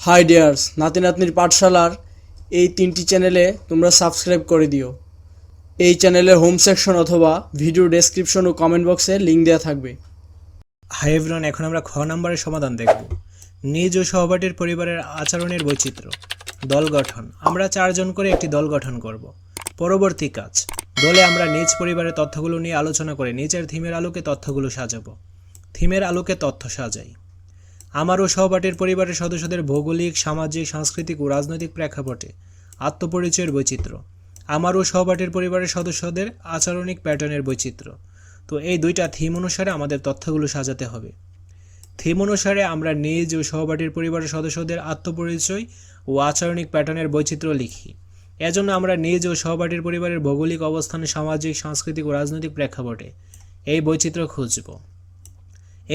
High dears নাতি নাতনির পাঠশালার এই তিনটি চ্যানেলে তোমরা সাবস্ক্রাইব করে দিও। এই চ্যানেলের হোম সেকশন অথবা ভিডিও ডেসক্রিপশন ও কমেন্ট বক্সে লিঙ্ক দেওয়া থাকবে। হাই এভরিওয়ান এখন আমরা খ নম্বরের সমাধান দেখব। নিজ ও সহপাঠীর পরিবারের আচরণের বৈচিত্র্য। দল গঠন। আমরা চারজন করে একটি দল গঠন করব। পরবর্তী কাজ। দলে আমরা নিজ পরিবারের তথ্যগুলো নিয়ে আলোচনা করে নিজের থিমের আলোকে তথ্যগুলো সাজাবো। থিমের আলোকে তথ্য সাজাই। আমার ও সহপাঠীর পরিবারের সদস্যদের ভৌগোলিক, সামাজিক, সাংস্কৃতিক ও রাজনৈতিক প্রেক্ষাপটে আত্মপরিচয়ের বৈচিত্র্য। আমার ও সহপাঠীর পরিবারের সদস্যদের আচরণিক প্যাটার্নের বৈচিত্র্য। তো এই দুইটা থিম অনুসারে আমাদের তথ্যগুলো সাজাতে হবে। থিম অনুসারে আমরা নিজ ও সহপাঠীর পরিবারের সদস্যদের আত্মপরিচয় ও আচরণিক প্যাটার্নের বৈচিত্র্য লিখি। এজন্য আমরা নিজ ও সহপাঠীর পরিবারের ভৌগোলিক অবস্থান, সামাজিক, সাংস্কৃতিক ও রাজনৈতিক প্রেক্ষাপটে এই বৈচিত্র্য খুঁজব।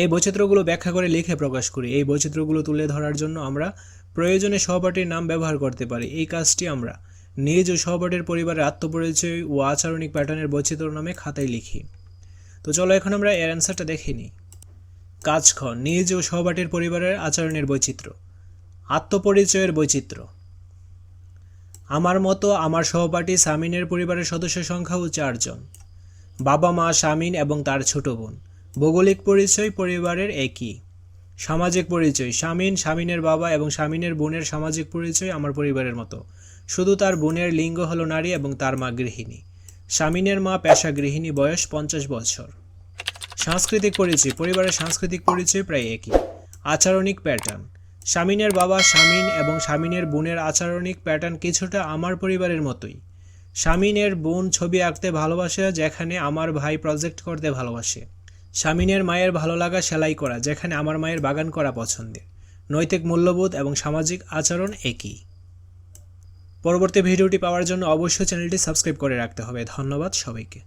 এই বৈচিত্র্যগুলো ব্যাখ্যা করে লিখে প্রকাশ করি। এই বৈচিত্র্যগুলো তুলে ধরার জন্য আমরা প্রয়োজনে সহপাঠীর নাম ব্যবহার করতে পারি। এই কাজটি আমরা নিজ ও সহপাঠীর পরিবারের আত্মপরিচয় ও আচরণিক প্যাটার্নের বৈচিত্র্য নামে খাতায় লিখি। তো চলো এখন আমরা এর অ্যান্সারটা দেখে নিই। কাজ খ, নিজ ও সহপাঠীর পরিবারের আচরণের বৈচিত্র্য। আত্মপরিচয়ের বৈচিত্র্য। আমার মতো আমার সহপাঠী সামিনের পরিবারের সদস্য সংখ্যাও চারজন। বাবা মা শামিন এবং তার ছোট বোন। ভৌগোলিক পরিচয় পরিবারের একই। সামাজিক পরিচয় শামিন শামিনের বাবা এবং শামিনের বোনের সামাজিক পরিচয় আমার পরিবারের মতো। শুধু তার বোনের লিঙ্গ হলো নারী এবং তার মা গৃহিণী। শামিনের মা পেশা গৃহিণী বয়স পঞ্চাশ বছর। সাংস্কৃতিক পরিচয়, পরিবারের সাংস্কৃতিক পরিচয় প্রায় একই। আচরণিক প্যাটার্ন শামিনের বাবা শামিন এবং শামিনের বোনের আচরণিক প্যাটার্ন কিছুটা আমার পরিবারের মতোই। শামিনের বোন ছবি আঁকতে ভালোবাসে, যেখানে আমার ভাই প্রজেক্ট করতে ভালোবাসে। শামিনের মায়ের ভালো লাগা সেলাই করা, যেখানে আমার মায়ের বাগান করা পছন্দের। নৈতিক মূল্যবোধ এবং সামাজিক আচরণ একই। পরবর্তী ভিডিওটি পাওয়ার জন্য অবশ্যই চ্যানেলটি সাবস্ক্রাইব করে রাখতে হবে। ধন্যবাদ সবাইকে।